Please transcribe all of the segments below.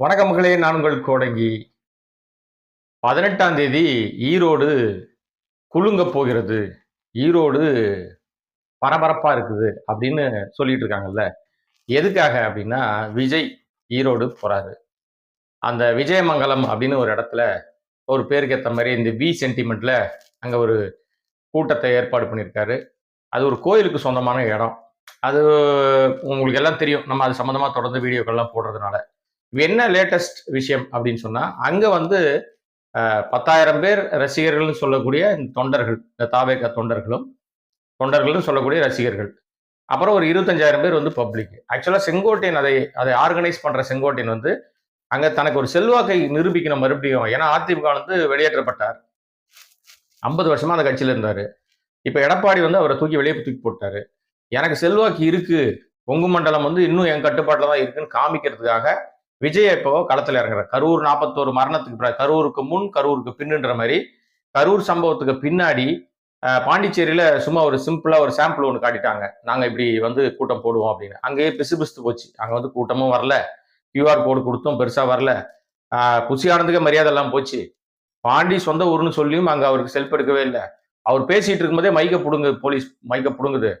வணக்கம் மகளே நான் உங்கள் கோடங்கி. பதினெட்டாம் தேதி ஈரோடு குலுங்க போகிறது. ஈரோடு பரபரப்பாக இருக்குது அப்படின்னு சொல்லிட்டு இருக்காங்கல்ல. எதுக்காக அப்படின்னா விஜய் ஈரோடு போகிறாரு அந்த விஜயமங்கலம் அப்படின்னு ஒரு இடத்துல ஒரு பேருக்கு ஏற்ற மாதிரி இந்த வி சென்டிமெண்ட்ல அங்கே ஒரு கூட்டத்தை ஏற்பாடு பண்ணியிருக்காரு. அது ஒரு கோயிலுக்கு சொந்தமான இடம். அது உங்களுக்கு எல்லாம் தெரியும். நம்ம அது சம்மந்தமாக தொடர்ந்து வீடியோக்கள்லாம் போடுறதுனால. என்ன லேட்டஸ்ட் விஷயம்? அப்படின்னு சொன்னால் அங்கே வந்து பத்தாயிரம் பேர் ரசிகர்கள்னு சொல்லக்கூடிய இந்த தொண்டர்கள் இந்த தாவேக தொண்டர்களும் தொண்டர்கள்னு சொல்லக்கூடிய ரசிகர்கள். அப்புறம் ஒரு இருபத்தஞ்சாயிரம் பேர் வந்து பப்ளிக் ஆக்சுவலாக செங்கோட்டையன் அதை அதை ஆர்கனைஸ் பண்ணுற செங்கோட்டையன் வந்து அங்கே தனக்கு ஒரு செல்வாக்கை நிரூபிக்கணும் மறுபடியும் ஏன்னா அதிமுக வந்து வெளியேற்றப்பட்டார். ஐம்பது வருஷமாக அந்த கட்சியில் இருந்தார். இப்போ எடப்பாடி வந்து அவரை தூக்கி வெளியே தூக்கி போட்டாரு. எனக்கு செல்வாக்கு இருக்குது கொங்கு மண்டலம் வந்து இன்னும் என் கட்டுப்பாட்டில் தான் இருக்குன்னு காமிக்கிறதுக்காக விஜய் இப்போ களத்தில் இறங்குற. கரூர் நாற்பத்தோரு மரணத்துக்கு கரூருக்கு முன் கரூருக்கு பின்னுன்ற மாதிரி கரூர் சம்பவத்துக்கு பின்னாடி பாண்டிச்சேரியில சும்மா ஒரு சிம்பிளா ஒரு சாம்பிள் ஒன்று காட்டிட்டாங்க. நாங்க இப்படி வந்து கூட்டம் போடுவோம் அப்படின்னு. அங்கேயே பிசுபிசுத்து போச்சு. அங்க வந்து கூட்டமும் வரல. கியூஆர் கோடு கொடுத்தும் பெருசா வரல. ஆஹ், புசி மரியாதை எல்லாம் போச்சு. பாண்டி சொந்த ஊர்னு சொல்லியும் அங்க அவருக்கு செல்ஃப் எடுக்கவே இல்லை. அவர் பேசிட்டு இருக்கும்போதே மைக்க புடுங்கு போலீஸ் மைக்க புடுங்குது.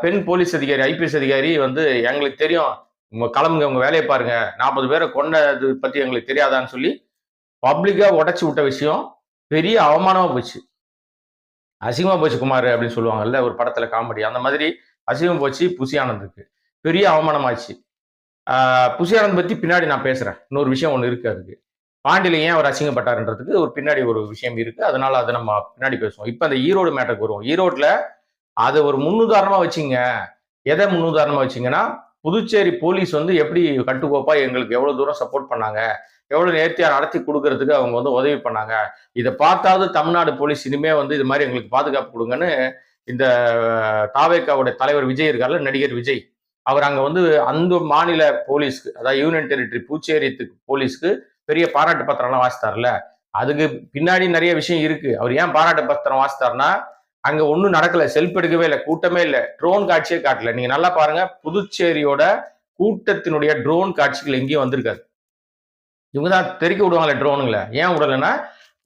பெண் போலீஸ் அதிகாரி ஐபிஎஸ் அதிகாரி வந்து எங்களுக்கு தெரியும். உங்க கிளம்புங்க உங்க வேலையை பாருங்க. நாற்பது பேரை கொண்டது பத்தி எங்களுக்கு தெரியாதான்னு சொல்லி பப்ளிக்கா உடைச்சி விட்ட விஷயம் பெரிய அவமானமா போச்சு. அசிங்கமா போச்சு குமார் அப்படின்னு சொல்லுவாங்கல்ல ஒரு படத்துல காமெடி அந்த மாதிரி அசிங்கம் போச்சு புசியானந்துக்கு பெரிய அவமானமாச்சு. புசியானந்த் பத்தி பின்னாடி நான் பேசுறேன். இன்னொரு விஷயம் ஒன்று இருக்கு அதுக்கு. பாண்டியில ஏன் அவர் அசிங்கப்பட்டாருன்றதுக்கு ஒரு பின்னாடி ஒரு விஷயம் இருக்கு. அதனால அதை நம்ம பின்னாடி பேசுவோம். இப்போ அந்த ஈரோடு மேட்டருக்கு வருவோம். ஈரோட்ல அதை ஒரு முன்னுதாரணமா வச்சுங்க. எதை முன்னுதாரணமா வச்சிங்கன்னா புதுச்சேரி போலீஸ் வந்து எப்படி கட்டுக்கோப்பா எங்களுக்கு எவ்வளவு தூரம் சப்போர்ட் பண்ணாங்க? எவ்வளவு நேர்த்தியா நடத்தி கொடுக்கறதுக்கு அவங்க வந்து உதவி பண்ணாங்க? இதை பார்த்தாவது தமிழ்நாடு போலீஸ் இனிமே வந்து இது மாதிரி எங்களுக்கு பாதுகாப்பு கொடுங்கன்னு இந்த தாவேக்காவுடைய தலைவர் விஜய் இருக்கார்ல நடிகர் விஜய். அவர் அங்க வந்து அந்த மாநில போலீஸ்க்கு அதாவது யூனியன் டெரிட்டரி புதுச்சேரித்துக்கு போலீஸ்க்கு பெரிய பாராட்டு பத்திரம்லாம் வாசித்தார்ல. அதுக்கு பின்னாடி நிறைய விஷயம் இருக்கு. அவர் ஏன் பாராட்டு பத்திரம் வாசித்தார்னா அங்க ஒண்ணும் நடக்கல செல்ஃப் எடுக்கவே இல்லை கூட்டமே இல்லை. ட்ரோன் காட்சியே காட்டல. நீங்க நல்லா பாருங்க புதுச்சேரியோட கூட்டத்தினுடைய ட்ரோன் காட்சிகள் எங்கேயும் வந்திருக்காது. இவங்க தான் தெறிக்க விடுவாங்களே ட்ரோனுங்களை ஏன் விடலைன்னா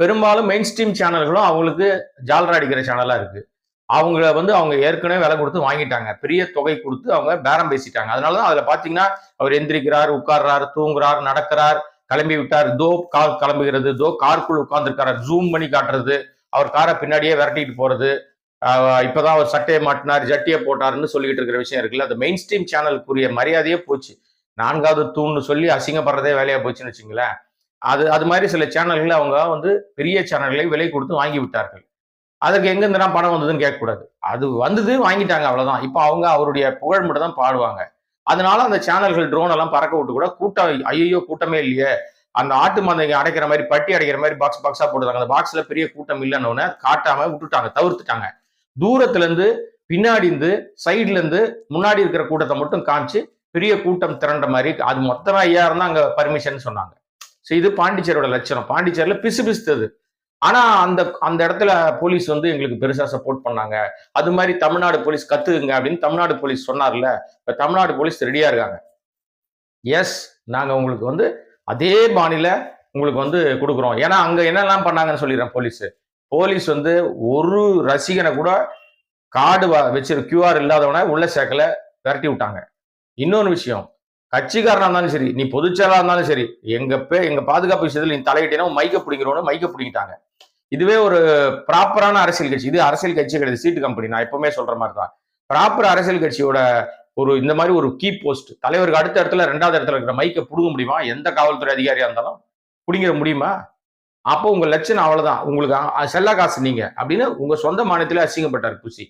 பெரும்பாலும் மெயின் ஸ்ட்ரீம் சேனல்களும் அவங்களுக்கு ஜால்ரா அடிக்கிற சேனலாக இருக்கு. அவங்கள வந்து அவங்க ஏற்கனவே விலை கொடுத்து வாங்கிட்டாங்க. பெரிய தொகை கொடுத்து அவங்க பேரம் பேசிட்டாங்க. அதனால தான் அதில் பார்த்தீங்கன்னா அவர் எந்திரிக்கிறார் உட்கார்றார் தூங்குறார் நடக்கிறார் கிளம்பி விட்டார் தோ கார் கிளம்புகிறது தோ கார்க்குள் உட்கார்ந்துருக்காரு ஜூம் பண்ணி காட்டுறது. அவர் காரை பின்னாடியே விரட்டிட்டு போறது இப்போதான் அவர் சட்டையை மாட்டினார் ஜட்டியை போட்டாருன்னு சொல்லிக்கிட்டு இருக்கிற விஷயம் இருக்குல்ல. அந்த மெயின் ஸ்ட்ரீம் சேனலுக்குரிய மரியாதையே போச்சு. நான்காவது தூண்னு சொல்லி அசிங்கப்படுறதே வேலையா போச்சுன்னு வச்சுங்களேன். அது அது மாதிரி சில சேனல்களை அவங்க வந்து பெரிய சேனல்களை விலை கொடுத்து வாங்கி விட்டார்கள். அதற்கு எங்க பணம் வந்ததுன்னு கேட்கக்கூடாது. அது வந்தது வாங்கிட்டாங்க அவ்வளோதான் இப்போ அவங்க அவருடைய புகழ் மட்டும் தான் பாடுவாங்க. அதனால அந்த சேனல்கள் ட்ரோன் எல்லாம் பறக்க விட்டு கூட கூட்டம் ஐயோ கூட்டமே இல்லையே. அந்த ஆட்டு மந்தைங்க அடைக்கிற மாதிரி பட்டி அடைக்கிற மாதிரி பாக்ஸ் பாக்ஸா போடுறாங்க அந்த பாக்ஸ்ல பெரிய கூட்டம் இல்லைன்னு காட்டாம விட்டுட்டாங்க தவிர்த்துட்டாங்க. தூரத்துல இருந்து பின்னாடி இருந்து சைட்ல இருந்து முன்னாடி இருக்கிற கூட்டத்தை மட்டும் காமிச்சு பெரிய கூட்டம் திரண்ட மாதிரி அது மொத்தமா ஐயா இருந்தா அங்க பர்மிஷன் சொன்னாங்க. ஸோ இது பாண்டிச்சேரியோட லட்சணம். பாண்டிச்சேரியில பிசு பிசுத்தது ஆனா அந்த அந்த இடத்துல போலீஸ் வந்து எங்களுக்கு பெருசா சப்போர்ட் பண்ணாங்க. அது மாதிரி தமிழ்நாடு போலீஸ் கத்துக்குங்க அப்படின்னு தமிழ்நாடு போலீஸ் சொன்னார்ல. இப்ப தமிழ்நாடு போலீஸ் ரெடியா இருக்காங்க. எஸ் நாங்க உங்களுக்கு வந்து அதே பாணியில உங்களுக்கு வந்து கொடுக்குறோம். ஏன்னா அங்க என்னெல்லாம் பண்ணாங்கன்னு சொல்லிடுறேன் போலீஸ். போலீஸ் வந்து ஒரு ரசிகனை கூட கார்டு வச்சிரு கியூஆர் இல்லாதவனை உள்ள சேர்க்கல விரட்டி விட்டாங்க. இன்னொரு விஷயம். கட்சிக்காரனா இருந்தாலும் சரி நீ பொதுச்செயலாக இருந்தாலும் சரி எங்க பே எங்க பாதுகாப்பு விஷயத்தில் நீ தலையிட்டேனா மைக்க பிடிக்கிறோன்னு மைக்க பிடிக்கிட்டாங்க இதுவே ஒரு ப்ராப்பரான அரசியல் கட்சி. இது அரசியல் கட்சி கிடையாது சீட்டு கம்பெனி. நான் எப்பவுமே சொல்ற மாதிரி தான் ப்ராப்பர் அரசியல் கட்சியோட ஒரு இந்த மாதிரி ஒரு கீ போஸ்ட் தலைவருக்கு அடுத்த இடத்துல ரெண்டாவது இடத்துல இருக்கிற மைக்கை பிடுங்க முடியுமா? எந்த காவல்துறை அதிகாரியா இருந்தாலும் பிடிங்கிற முடியுமா? அப்போ உங்க லட்சணம் அவ்வளவுதான். உங்களுக்கு செல்ல காசு நீங்க. அப்படின்னு உங்க சொந்த மாநிலத்திலே அசிங்கப்பட்டார் புசி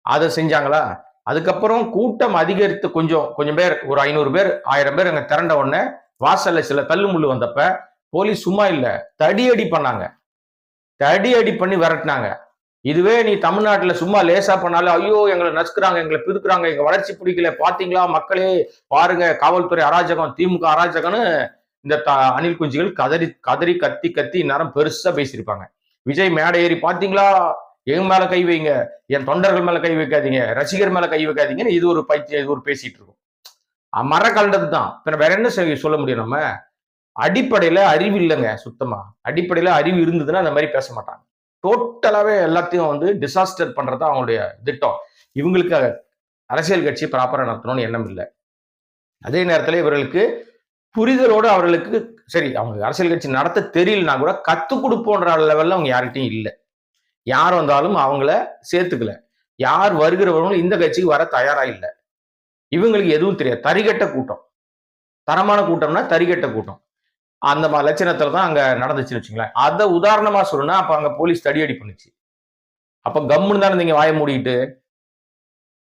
அதை செஞ்சாங்களா? அதுக்கப்புறம் கூட்டம் அதிகரித்து கொஞ்சம் கொஞ்சம் பேர் ஒரு ஐநூறு பேர் ஆயிரம் பேர் அங்க திரண்ட உடனே வாசல்ல சில தள்ளு முள்ளு வந்தப்ப போலீஸ் சும்மா இல்லை தடியடி பண்ணாங்க. தடியடி பண்ணி விரட்டினாங்க. இதுவே நீ தமிழ்நாட்டில் சும்மா லேசா பண்ணாலும் ஐயோ எங்களை நசுக்கிறாங்க எங்களை பிதுக்குறாங்க எங்க வளர்ச்சி பிடிக்கல பாத்தீங்களா மக்களே? பாருங்க காவல்துறை அராஜகம் திமுக அராஜகம்னு இந்த த- அணில் குஞ்சுகள் கதறி கதறி கத்தி கத்தி நேரம் பெருசா பேசியிருப்பாங்க. விஜய் மேடை ஏறி பாத்தீங்களா? என் மேல கை வைங்க என் தொண்டர்கள் மேல கை வைக்காதீங்க ரசிகர் மேல கை வைக்காதீங்கன்னு இது ஒரு பைத்தியம் இது ஒரு பேசிட்டு இருக்கும். மர கண்டது தான். பின்ன வேற என்ன செய்ய சொல்ல முடியும் நம்ம? அடிப்படையில அறிவு இல்லைங்க சுத்தமா. அடிப்படையில அறிவு இருந்ததுன்னா அந்த மாதிரி பேச மாட்டாங்க. டோட்டலாகவே எல்லாத்தையும் வந்து டிசாஸ்டர் பண்ணுறது தான் அவங்களுடைய திட்டம். இவங்களுக்கு அரசியல் கட்சி ப்ராப்பராக நடத்தணும்னு எண்ணம் இல்லை. அதே நேரத்தில் இவர்களுக்கு புரிதலோடு அவர்களுக்கு சரி அவங்க அரசியல் கட்சி நடத்த தெரியலனா கூட கற்றுக் கொடுப்போன்ற லெவலில் அவங்க யார்கிட்டையும் இல்லை. யார் வந்தாலும் அவங்கள சேர்த்துக்கல. யார் வருகிறவர்களும் இந்த கட்சிக்கு வர தயாராக இல்லை. இவங்களுக்கு எதுவும் தெரியாது. தரிகட்ட கூட்டம். தரமான கூட்டம்னா தரிகட்ட கூட்டம். அந்த மாதிரி லட்சணத்துல தான் அங்க நடந்துச்சுன்னு வச்சுங்களேன். அதை உதாரணமா சொல்லணும்னா அப்ப அங்க போலீஸ் தடியடி பண்ணுச்சு. அப்ப கம்முன்னு தானே நீங்க வாய மூடிட்டு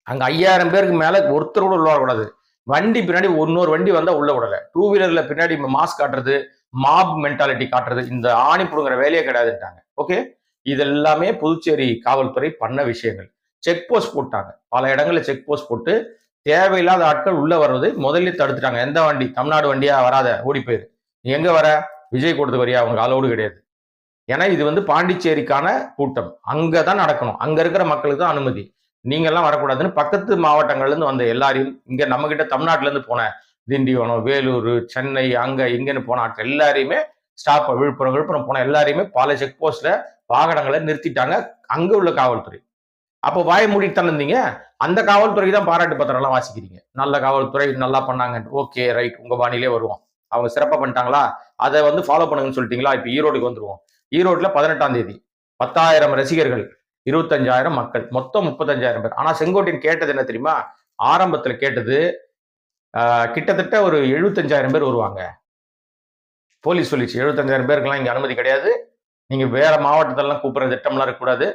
அங்க ஐயாயிரம் பேருக்கு மேல ஒருத்தர் கூட உள்ள வரக்கூடாது வண்டி பின்னாடி இன்னொரு வண்டி வந்தா உள்ள விடல. டூ வீலர்ல பின்னாடி மாஸ்க் காட்டுறது மாப் மென்டாலிட்டி காட்டுறது இந்த ஆணி புடுங்குற வேலையே கிடையாதுட்டாங்க ஓகே இது எல்லாமே புதுச்சேரி காவல்துறை பண்ண விஷயங்கள். செக் போஸ்ட் போட்டாங்க. பல இடங்களில் செக் போஸ்ட் போட்டு தேவையில்லாத ஆட்கள் உள்ள வர்றது முதல்ல தடுத்துட்டாங்க. எந்த வண்டி? தமிழ்நாடு வண்டியா? வராத ஓடி போயிரு. நீ எங்கே வர? விஜய் கூட்டத்துக்கு வரியா? அவங்க அளவோடு கிடையாது. ஏன்னா இது வந்து பாண்டிச்சேரிக்கான கூட்டம். அங்கே தான் நடக்கணும். அங்கே இருக்கிற மக்களுக்கு தான் அனுமதி. நீங்கள்லாம் வரக்கூடாதுன்னு பக்கத்து மாவட்டங்கள்லேருந்து வந்த எல்லாரையும் இங்கே நம்மக்கிட்ட தமிழ்நாட்டிலேருந்து போன திண்டிவனம் வேலூர் சென்னை அங்கே இங்கேன்னு போன ஆட்கள் எல்லாரையுமே ஸ்டாப் விழுப்புரம் விழுப்புரம் போன எல்லாரையுமே பல செக் போஸ்ட்ல வாகனங்களை நிறுத்திட்டாங்க. அங்கே உள்ள காவல்துறை. அப்போ வாய மூடிட்டு தானே இருந்தீங்க? அந்த காவல்துறைக்கு தான் பாராட்டு பத்திரம்லாம் வாசிக்கிறீங்க. நல்ல காவல்துறை நல்லா பண்ணாங்க ஓகே ரைட். உங்கள் பாணியிலே வருவோம். அவங்க சிறப்பாக பண்ணிட்டாங்களா? அதை வந்து ஃபாலோ பண்ணுங்கன்னு சொல்லிட்டீங்களா? இப்போ ஈரோடுக்கு வந்துருவோம். ஈரோட்டில் பதினெட்டாம் தேதி பத்தாயிரம் ரசிகர்கள் இருபத்தஞ்சாயிரம் மக்கள். மொத்தம் முப்பத்தஞ்சாயிரம் பேர். ஆனால் செங்கோட்டையன் கேட்டது என்ன தெரியுமா? ஆரம்பத்துல கேட்டது ஆஹ், கிட்டத்தட்ட ஒரு எழுபத்தஞ்சாயிரம் பேர் வருவாங்க. போலீஸ் சொல்லிச்சு எழுபத்தஞ்சாயிரம் பேருக்கெல்லாம் இங்க அனுமதி கிடையாது. நீங்க வேற மாவட்டத்திலலாம் கூப்பிடுற திட்டம்லாம் இருக்கக்கூடாது.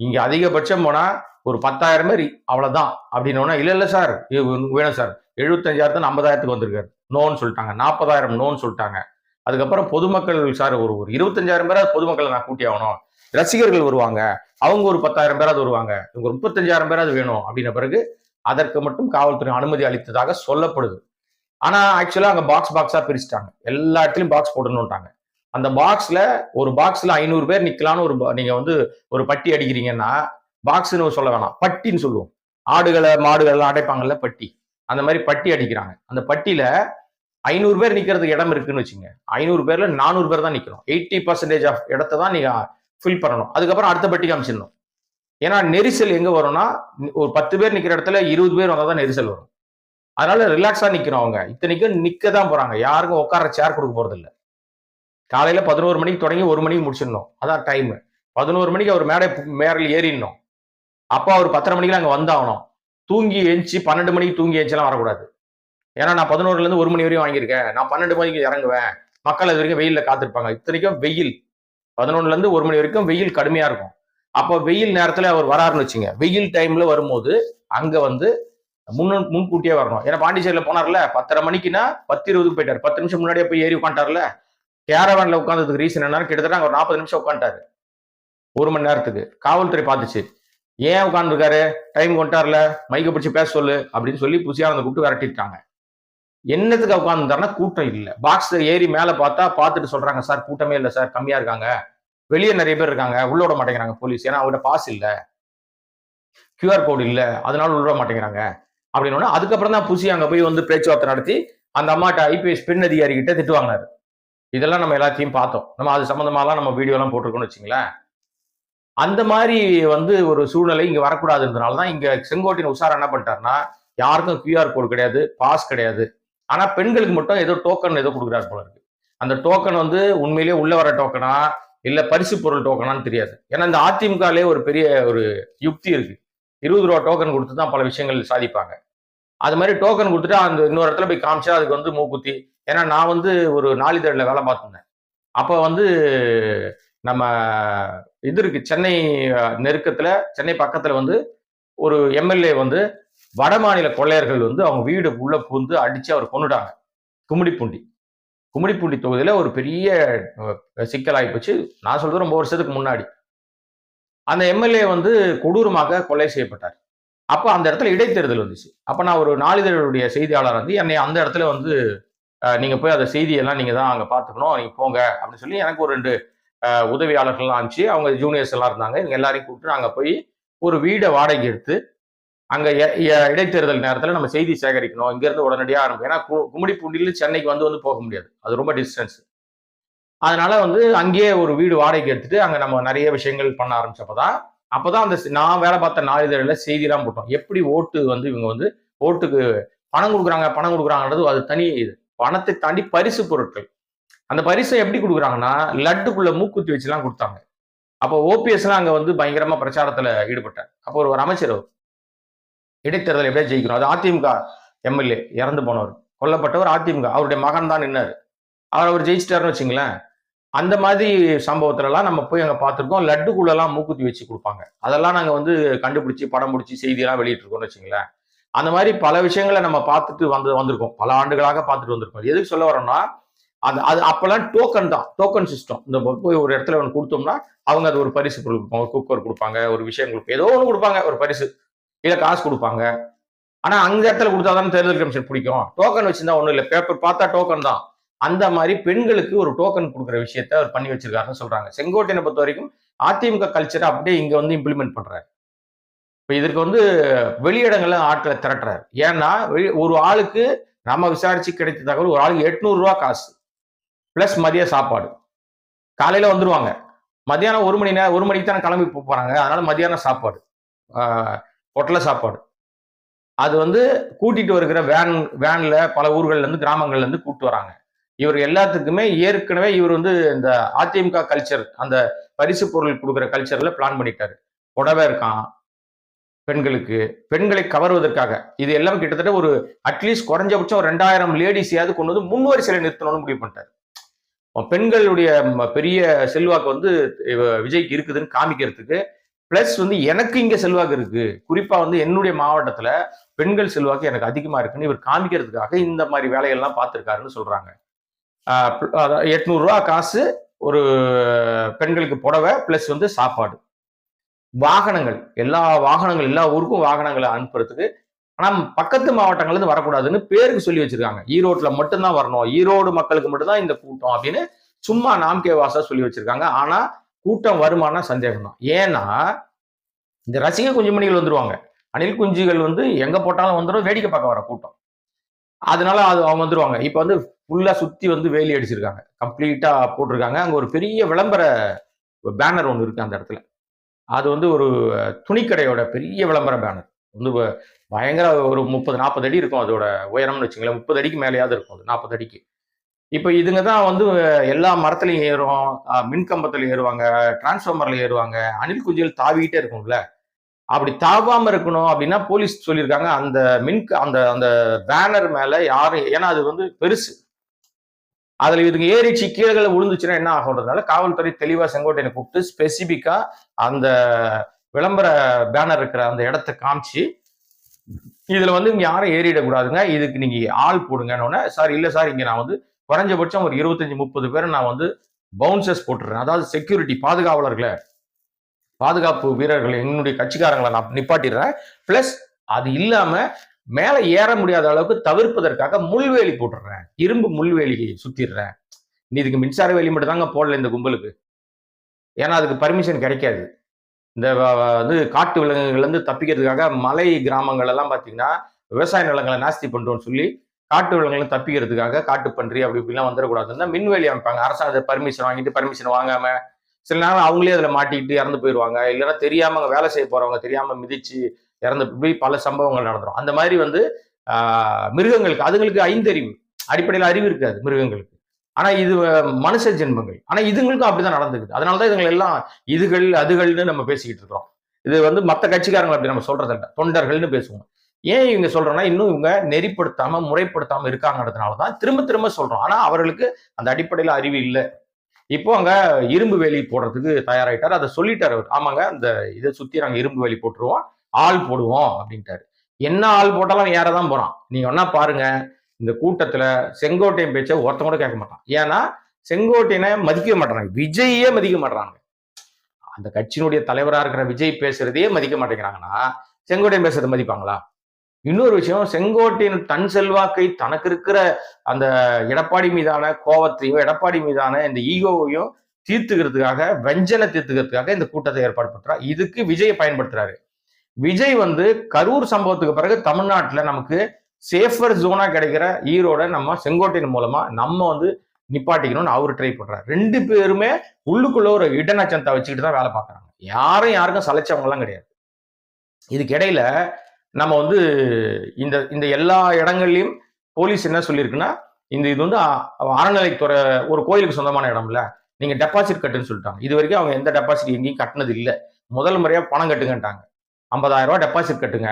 இங்க அதிகபட்சம் போனால் ஒரு பத்தாயிரம் பேர் அவ்வளோதான் அப்படின்னோன்னா இல்லை இல்லை சார் வேணும் சார். எழுபத்தஞ்சாயிரத்து ஐம்பதாயிரத்துக்கு வந்திருக்காரு. நோன்னு சொல்லிட்டாங்க. நாற்பதாயிரம் நோன்னு சொல்லிட்டாங்க. அதுக்கப்புறம் பொதுமக்கள் சார் ஒரு ஒரு இருபத்தஞ்சாயிரம் பேராவது பொதுமக்களை நான் கூட்டி ஆகணும். ரசிகர்கள் வருவாங்க. அவங்க ஒரு பத்தாயிரம் பேராவது வருவாங்க. இவங்க ஒரு முப்பத்தஞ்சாயிரம் பேராவது வேணும் அப்படின்ன பிறகு அதற்கு மட்டும் காவல்துறை அனுமதி அளித்ததாக சொல்லப்படுது. ஆனால் ஆக்சுவலாக அங்கே பாக்ஸ் பாக்ஸாக பிரிச்சுட்டாங்க. எல்லா இடத்துலையும் பாக்ஸ் போடணுன்ட்டாங்க அந்த பாக்ஸில் ஒரு பாக்ஸில் ஐநூறு பேர் நிற்கலான்னு ஒரு நீங்கள் வந்து ஒரு பட்டி அடிக்கிறீங்கன்னா பாக்ஸுன்னு சொல்ல வேணாம். பட்டின்னு சொல்லுவோம். ஆடுகளை மாடுகள்லாம் அடைப்பாங்கல்ல பட்டி. அந்த மாதிரி பட்டி அடிக்கிறாங்க. அந்த பட்டியில ஐநூறு பேர் நிக்கிறதுக்கு இடம் இருக்குன்னு வச்சுங்க. ஐநூறு பேர்ல நானூறு பேர் தான் நிக்கணும் எயிட்டி பர்சன்டேஜ் ஆஃப் இடத்த தான் நீங்க ஃபில் பண்ணணும். அதுக்கப்புறம் அடுத்த பட்டிக்கு அமைச்சிடணும் ஏன்னா நெரிசல் எங்க வரும்னா ஒரு பத்து பேர் நிக்கிற இடத்துல இருபது பேர் வந்தா தான் நெரிசல் வரும். அதனால ரிலாக்ஸா நிக்கணும் அவங்க. இத்தனைக்கும் நிக்க தான் போறாங்க. யாருக்கும் உட்கார சேர் கொடுக்க போறது இல்லை காலையில பதினோரு மணிக்கு தொடங்கி ஒரு மணிக்கு முடிச்சிடணும். அதான் டைம் பதினோரு மணிக்கு அவர் மேடை மேரில் ஏறிடணும். அப்போ அவர் பத்தரை மணிக்கு அங்கே வந்தாகணும். தூங்கி எழுச்சி பன்னெண்டு மணிக்கு தூங்கி எழுச்சிலாம் வரக்கூடாது. ஏன்னா நான் பதினோருலேருந்து ஒரு மணி வரையும் வாங்கியிருக்கேன். நான் பன்னெண்டு மணிக்கு இறங்குவேன். மக்கள் அது வரைக்கும் வெயிலில் காத்திருப்பாங்க. இத்தனைக்கும் வெயில். பதினொன்றுலேருந்து ஒரு மணி வரைக்கும் வெயில் கடுமையாக இருக்கும். அப்போ வெயில் நேரத்தில் அவர் வராருன்னு வச்சுங்க. வெயில் டைமில் வரும்போது அங்கே வந்து முன்னு முன்கூட்டியே வரணும். ஏன்னா பாண்டிச்சேரியில் போனார்ல பத்தரை மணிக்குன்னா பத்து இருபதுக்கு போயிட்டார். பத்து நிமிஷம் முன்னாடியே போய் ஏறி உட்காந்துட்டார்ல. கேரவானில் உட்காந்ததுக்கு ரீசன் என்ன கிட்டத்தட்ட அங்கே ஒரு நாற்பது நிமிஷம் உட்காந்துட்டாரு. ஒரு மணி நேரத்துக்கு. காவல்துறை பார்த்துச்சு. ஏன் உட்காந்துருக்காரு டைம் கொண்டார்ல? மைக்க பிடிச்சி பேச சொல்லு. அப்படின்னு சொல்லி புசியானந்த கூப்பிட்டு விரட்டிட்டாங்க. என்னத்துக்கு உட்காந்துருந்தாருன்னா கூட்டம் இல்லை. பாக்ஸ் ஏறி மேலே பார்த்தா பார்த்துட்டு சொல்றாங்க சார் கூட்டமே இல்லை சார். கம்மியா இருக்காங்க. வெளியே நிறைய பேர் இருக்காங்க. உள்ள விட மாட்டேங்கிறாங்க போலீஸ். ஏன்னா அவங்ககிட்ட பாஸ் இல்லை. கியூஆர் கோடு இல்லை. அதனால உள்ள விட மாட்டேங்கிறாங்க. அப்படின்னு அதுக்கப்புறம் தான் புசி அங்கே போய் வந்து பேச்சுவார்த்தை நடத்தி அந்த அம்மாட்ட ஐபிஎஸ் பெண் அதிகாரி கிட்ட திட்டு வாங்கினாரு. இதெல்லாம் நம்ம எல்லாத்தையும் பார்த்தோம். நம்ம அது சம்மந்தமாலாம் நம்ம வீடியோலாம் போட்டிருக்கோம்னு வச்சுங்களேன். அந்த மாதிரி வந்து ஒரு சூழ்நிலை இங்கே வரக்கூடாதுன்றதுனால தான் இங்கே செங்கோட்டையின் உஷார் என்ன பண்ணிட்டாருன்னா யாருக்கும் கியூஆர் கோடு கிடையாது பாஸ் கிடையாது. ஆனால் பெண்களுக்கு மட்டும் ஏதோ டோக்கன் ஏதோ கொடுக்குறாரு போல இருக்கு. அந்த டோக்கன் வந்து உண்மையிலேயே உள்ள வர டோக்கனா இல்லை பரிசு பொருள் டோக்கனான்னு தெரியாது. ஏன்னா இந்த அதிமுகலேயே ஒரு பெரிய ஒரு யுக்தி இருக்கு. இருபது ரூபா டோக்கன் கொடுத்து தான் பல விஷயங்கள் சாதிப்பாங்க. அது மாதிரி டோக்கன் கொடுத்துட்டு அந்த இன்னொரு இடத்துல போய் காமிச்சா அதுக்கு வந்து மூக்குத்தி. ஏன்னா நான் வந்து ஒரு நாளிதழில் வேலை பார்த்துருந்தேன். அப்போ வந்து நம்ம இது இருக்கு சென்னை நெருக்கத்தில் நெருக்கத்துல சென்னை பக்கத்துல வந்து ஒரு எம்எல்ஏ வந்து வட மாநில கொள்ளையர்கள் வந்து அவங்க வீடு உள்ள புகுந்து அடிச்சு அவர் கொண்டுட்டாங்க கும்மிடிப்பூண்டி. கும்மிடிப்பூண்டி தொகுதியில ஒரு பெரிய சிக்கலாகி போச்சு. நான் சொல்றது ரொம்ப வருஷத்துக்கு முன்னாடி. அந்த எம்எல்ஏ வந்து கொடூரமாக கொலை செய்யப்பட்டார். அப்போ அந்த இடத்துல இடைத்தேர்தல் வந்துச்சு. அப்போ நான் ஒரு நாளிதழுடைய செய்தியாளர் வந்து என்னை அந்த இடத்துல வந்து நீங்கள் போய் அந்த செய்தியெல்லாம் நீங்கள் தான் அங்கே பார்த்துக்கணும் நீங்கள் போங்க அப்படின்னு சொல்லி எனக்கு ஒரு ரெண்டு உதவியாளர்கள்லாம் அனுப்பிச்சு அவங்க ஜூனியர்ஸ் எல்லாம் இருந்தாங்க. இவங்க எல்லாரையும் கூப்பிட்டு அங்கே போய் ஒரு வீடை வாடகை எடுத்து அங்கே எ- இடைத்தேர்தல் நேரத்தில் நம்ம செய்தி சேகரிக்கணும். இங்கேருந்து உடனடியாக ஆரம்பிக்கும் ஏன்னா கும்மிடிப்பூண்டியில் சென்னைக்கு வந்து வந்து போக முடியாது. அது ரொம்ப டிஸ்டன்ஸ் அதனால வந்து அங்கேயே ஒரு வீடு வாடகைக்கு எடுத்துட்டு அங்கே நம்ம நிறைய விஷயங்கள் பண்ண ஆரம்பிச்சப்போ தான் அப்போ தான் அந்த நான் வேலை பார்த்த நாளிதழில் செய்திலாம் போட்டோம். எப்படி ஓட்டு வந்து இவங்க வந்து ஓட்டுக்கு பணம் கொடுக்குறாங்க பணம் கொடுக்குறாங்கன்றது அது தனி இது. பணத்தை தாண்டி பரிசு பொருட்கள். அந்த பரிசை எப்படி கொடுக்குறாங்கன்னா லட்டுக்குள்ள மூக்குத்தி வச்சுலாம் கொடுத்தாங்க. அப்போ ஓபிஎஸ்லாம் அங்கே வந்து பயங்கரமா பிரச்சாரத்தில் ஈடுபட்டார். அப்போ ஒரு ஒரு அமைச்சர் இடைத்தேர்தல் எப்படியா ஜெயிக்கணும். அது அதிமுக எம்எல்ஏ இறந்து போனவர் கொல்லப்பட்டவர் அதிமுக. அவருடைய மகன் தான் நின்னார். அவர் அவர் ஜெயிச்சிட்டாருன்னு வச்சுங்களேன் அந்த மாதிரி சம்பவத்துலலாம் நம்ம போய் அங்கே பார்த்துருக்கோம். லட்டுக்குள்ளெல்லாம் மூக்குத்தி வச்சு கொடுப்பாங்க. அதெல்லாம் நாங்கள் வந்து கண்டுபிடிச்சி படம் பிடிச்சி செய்தியெல்லாம் வெளியிட்டு இருக்கோம்னு வச்சுங்களேன். அந்த மாதிரி பல விஷயங்களை நம்ம பார்த்துட்டு வந்து வந்திருக்கோம். பல ஆண்டுகளாக பார்த்துட்டு வந்திருக்கோம். எதுக்கு சொல்ல வரோம்னா அது அது அப்போல்லாம் டோக்கன் தான் டோக்கன் சிஸ்டம் இந்த போய் ஒரு இடத்துல ஒன்று கொடுத்தோம்னா அவங்க அது ஒரு பரிசு கொடுப்பாங்க குக்கர் கொடுப்பாங்க ஒரு விஷயம் கொடுப்பாங்க ஏதோ ஒன்று கொடுப்பாங்க ஒரு பரிசு. இல்லை காசு கொடுப்பாங்க. ஆனால் அந்த இடத்துல கொடுத்தாதான் தேர்தல் கமிஷன் பிடிக்கும். டோக்கன் வச்சுருந்தா ஒன்றும் இல்லை பேப்பர் பார்த்தா டோக்கன் தான். அந்த மாதிரி பெண்களுக்கு ஒரு டோக்கன் கொடுக்குற விஷயத்த அவர் பண்ணி வச்சிருக்காருன்னு சொல்றாங்க. செங்கோட்டையனை பொறுத்த வரைக்கும் அதிமுக கல்ச்சரை அப்படியே இங்கே வந்து இம்ப்ளிமெண்ட் பண்றாரு. இப்போ இதற்கு வந்து வெளியிடங்கள்ல ஆட்களை திரட்டுறாரு. ஏன்னா வெளி- ஒரு ஆளுக்கு நம்ம விசாரிச்சு கிடைத்த தகவல் ஒரு ஆளுக்கு எட்நூறுரூவா காசு. பிளஸ் மதிய சாப்பாடு. காலையில் வந்துடுவாங்க மதியானம் ஒரு மணி நேரம் ஒரு மணிக்கு தானே கிளம்பி போகிறாங்க அதனால் மதியானம் சாப்பாடு. பொட்டலை சாப்பாடு. அது வந்து கூட்டிகிட்டு வருகிற வேன் வேனில் பல ஊர்கள்லேருந்து கிராமங்கள்லேருந்து கூப்பிட்டு வராங்க. இவர் எல்லாத்துக்குமே ஏற்கனவே இவர் வந்து இந்த அதிமுக கல்ச்சர் அந்த பரிசு பொருள் கொடுக்குற கல்ச்சரில் பிளான் பண்ணிட்டாரு. புடவை இருக்கான் பெண்களுக்கு. பெண்களை கவர்வதற்காக. இது எல்லாம் கிட்டத்தட்ட ஒரு அட்லீஸ்ட் குறைஞ்சபட்சம் ஒரு ரெண்டாயிரம் லேடிஸையாவது கொண்டு வந்து முன்வரிசையில் நிறுத்தணும்னு முடிவு பண்ணிட்டாரு. பெண்களுடைய பெரிய செல்வாக்கு வந்து விஜய்க்கு இருக்குதுன்னு காமிக்கிறதுக்கு பிளஸ் வந்து எனக்கு இங்க செல்வாக்கு இருக்கு. குறிப்பா வந்து என்னுடைய மாவட்டத்துல பெண்கள் செல்வாக்கு எனக்கு அதிகமா இருக்குன்னு இவர் காமிக்கிறதுக்காக இந்த மாதிரி வேலைகள்லாம் பார்த்துருக்காருன்னு சொல்றாங்க. எட்நூறுரூவா அதான் காசு ஒரு பெண்களுக்கு புடவை பிளஸ் வந்து சாப்பாடு. வாகனங்கள் எல்லா வாகனங்கள் எல்லா ஊருக்கும் வாகனங்களை அனுப்புறதுக்கு ஆனால் பக்கத்து மாவட்டங்கள்லேருந்து வரக்கூடாதுன்னு பேருக்கு சொல்லி வச்சிருக்காங்க. ஈரோட்டில் மட்டும்தான் வரணும். ஈரோடு மக்களுக்கு மட்டும்தான் இந்த கூட்டம் அப்படின்னு சும்மா நாம்கே வாசா சொல்லி வச்சிருக்காங்க. ஆனால் கூட்டம் வருமானா சந்தேகம் தான் ஏன்னா இந்த ரசிக குஞ்சுமணிகள் வந்துருவாங்க. அணில் குஞ்சுகள் வந்து எங்கே போட்டாலும் வந்துடும் வேடிக்கை பார்க்க வர கூட்டம். அதனால அது அவங்க வந்துருவாங்க. இப்போ வந்து ஃபுல்லாக சுற்றி வந்து வேலி அடிச்சிருக்காங்க. கம்ப்ளீட்டாக போட்டிருக்காங்க. அங்கே ஒரு பெரிய விளம்பர பேனர் ஒன்று இருக்குது அந்த இடத்துல. அது வந்து ஒரு துணிக்கடையோட பெரிய விளம்பர பேனர் வந்து பயங்கர ஒரு முப்பது நாற்பது அடி இருக்கும் அதோட உயரம்னு வச்சுங்களேன். முப்பது அடிக்கு மேலேயாவது இருக்கும் அது நாற்பது அடிக்கு. இப்போ இதுங்க தான் வந்து எல்லா மரத்துலையும் ஏறும் மின்கம்பத்தில் மின் கம்பத்துல ஏறுவாங்க டிரான்ஸ்ஃபார்மரில் ஏறுவாங்க அணில் குஞ்சுகள் தாவிக்கிட்டே இருக்கும்ல. அப்படி தாவாமல் இருக்கணும் அப்படின்னா போலீஸ் சொல்லியிருக்காங்க அந்த மின் க- அந்த அந்த பேனர் மேல யாரும் ஏன்னா அது வந்து பெருசு. அதில் இதுங்க ஏறிச்சு கீழே விழுந்துச்சுன்னா என்ன ஆகுன்றதுனால காவல்துறை தெளிவாக செங்கோட்டையை கூப்பிட்டு ஸ்பெசிஃபிக்காக அந்த விளம்பர பேனர் இருக்கிற அந்த இடத்த காமிச்சு இதுல வந்து இங்க யாரும் ஏறிடக்கூடாதுங்க. இதுக்கு நீங்க ஆள் போடுங்கன்னு சார் இல்ல சார் இங்க நான் வந்து குறைஞ்சபட்சம் ஒரு இருபத்தஞ்சு முப்பது பேரை நான் வந்து பவுன்சர்ஸ் போட்டுறேன். அதாவது செக்யூரிட்டி பாதுகாவலர்களை பாதுகாப்பு வீரர்களை என்னுடைய கட்சிக்காரங்களை நான் நிப்பாட்டிடுறேன். பிளஸ் அது இல்லாம மேல ஏற முடியாத அளவுக்கு தவிர்ப்பதற்காக முள்வேலி போட்டுடுறேன். இரும்பு முள்வேலியை சுத்திடுறேன். நீ இதுக்கு மின்சார வேலி மட்டும் தாங்க போடல இந்த கும்பலுக்கு. ஏன்னா அதுக்கு பர்மிஷன் கிடைக்காது. இந்த வந்து காட்டு விலங்குகள்லேருந்து தப்பிக்கிறதுக்காக மலை கிராமங்கள் எல்லாம் பார்த்தீங்கன்னா விவசாய நிலங்களை நாஸ்தி பண்ணுறோம்னு சொல்லி காட்டு விலங்குகளை தப்பிக்கிறதுக்காக காட்டு பன்றி அப்படி இப்படிலாம் வந்துடக்கூடாதுன்னா மின்வேலி அமைப்பாங்க. அரசாங்க பர்மிஷன் வாங்கிட்டு பர்மிஷன் வாங்காம சில நேரம் அவங்களே அதில் மாட்டிக்கிட்டு இறந்து போயிடுவாங்க. இல்லைன்னா தெரியாமல் அங்கே வேலை செய்ய போகிறவங்க தெரியாமல் மிதிச்சு இறந்து போய் பல சம்பவங்கள் நடந்துடும் அந்த மாதிரி வந்து மிருகங்களுக்கு அதுங்களுக்கு ஐந்தறிவு. அடிப்படையில் அறிவு இருக்காது மிருகங்களுக்கு. ஆனா இது மனுஷ ஜென்மங்கள். ஆனா இதுங்களுக்கும் அப்படிதான் நடந்துக்குது. அதனாலதான் இதுங்களை எல்லாம் இதுகள் அதுகள்னு நம்ம பேசிக்கிட்டு இருக்கிறோம். இது வந்து மற்ற கட்சிக்காரங்களை அப்படி நம்ம சொல்றது தொண்டர்கள்னு பேசுவோம். ஏன் இவங்க சொல்றோம்னா இன்னும் இவங்க நெறிப்படுத்தாம முறைப்படுத்தாம இருக்காங்கிறதுனால தான் திரும்ப திரும்ப சொல்றோம். ஆனா அவர்களுக்கு அந்த அடிப்படையில அறிவு இல்லை. இப்போ அங்க இரும்பு வேலி போடுறதுக்கு தயாராயிட்டார். அதை சொல்லிட்டாரு அவர். ஆமாங்க அந்த இதை சுத்தி நாங்க இரும்பு வேலி போட்டுருவோம். ஆள் போடுவோம் அப்படின்ட்டாரு. என்ன ஆள் போட்டாலும் யாரை தான் போறான். நீங்க ஒன்னா பாருங்க. இந்த கூட்டத்துல செங்கோட்டையன் பேச்ச ஒருத்தன் கூட கேட்க மாட்டான். ஏன்னா செங்கோட்டையனை மதிக்க மாட்டாங்க விஜயே மதிக்க மாட்டாங்க அந்த கட்சியினுடைய தலைவரா இருக்கிற விஜய் பேசுறதையே மதிக்க மாட்டேங்கிறாங்கன்னா செங்கோட்டையன் பேசுறதை மதிப்பாங்களா? இன்னொரு விஷயம் செங்கோட்டையன் தன் செல்வாக்கை தனக்கு இருக்கிற அந்த எடப்பாடி மீதான கோவத்தையும் எடப்பாடி மீதான இந்த ஈகோவையும் தீர்த்துக்கிறதுக்காக வெஞ்சனை தீர்த்துக்கிறதுக்காக இந்த கூட்டத்தை ஏற்பாடு பண்றா இதுக்கு விஜயை பயன்படுத்துறாரு. விஜய் வந்து கரூர் சம்பவத்துக்கு பிறகு தமிழ்நாட்டுல நமக்கு சேஃபர் ஜோனா கிடைக்கிற ஈரோட நம்ம செங்கோட்டையின் மூலமா நம்ம வந்து நிப்பாட்டிக்கணும்னு அவர் ட்ரை பண்றாரு. ரெண்டு பேருமே உள்ளுக்குள்ள ஒரு இடநச்சந்தா வச்சுக்கிட்டு தான் வேலை பார்க்கறாங்க. யாரும் யாருக்கும் சலைச்சவங்கலாம் கிடையாது. இதுக்கிடையில நம்ம வந்து இந்த இந்த எல்லா இடங்கள்லையும் போலீஸ் என்ன சொல்லியிருக்குன்னா இந்த இது வந்து அறநிலைத்துறை ஒரு கோயிலுக்கு சொந்தமான இடம்ல நீங்க டெபாசிட் கட்டுன்னு சொல்லிட்டாங்க. இது வரைக்கும் அவங்க எந்த டெபாசிட் எங்கேயும் கட்டினது இல்லை. முதல் முறையா பணம் கட்டுங்கன்ட்டாங்க. ஐம்பதாயிரம் ரூபாய் டெபாசிட் கட்டுங்க.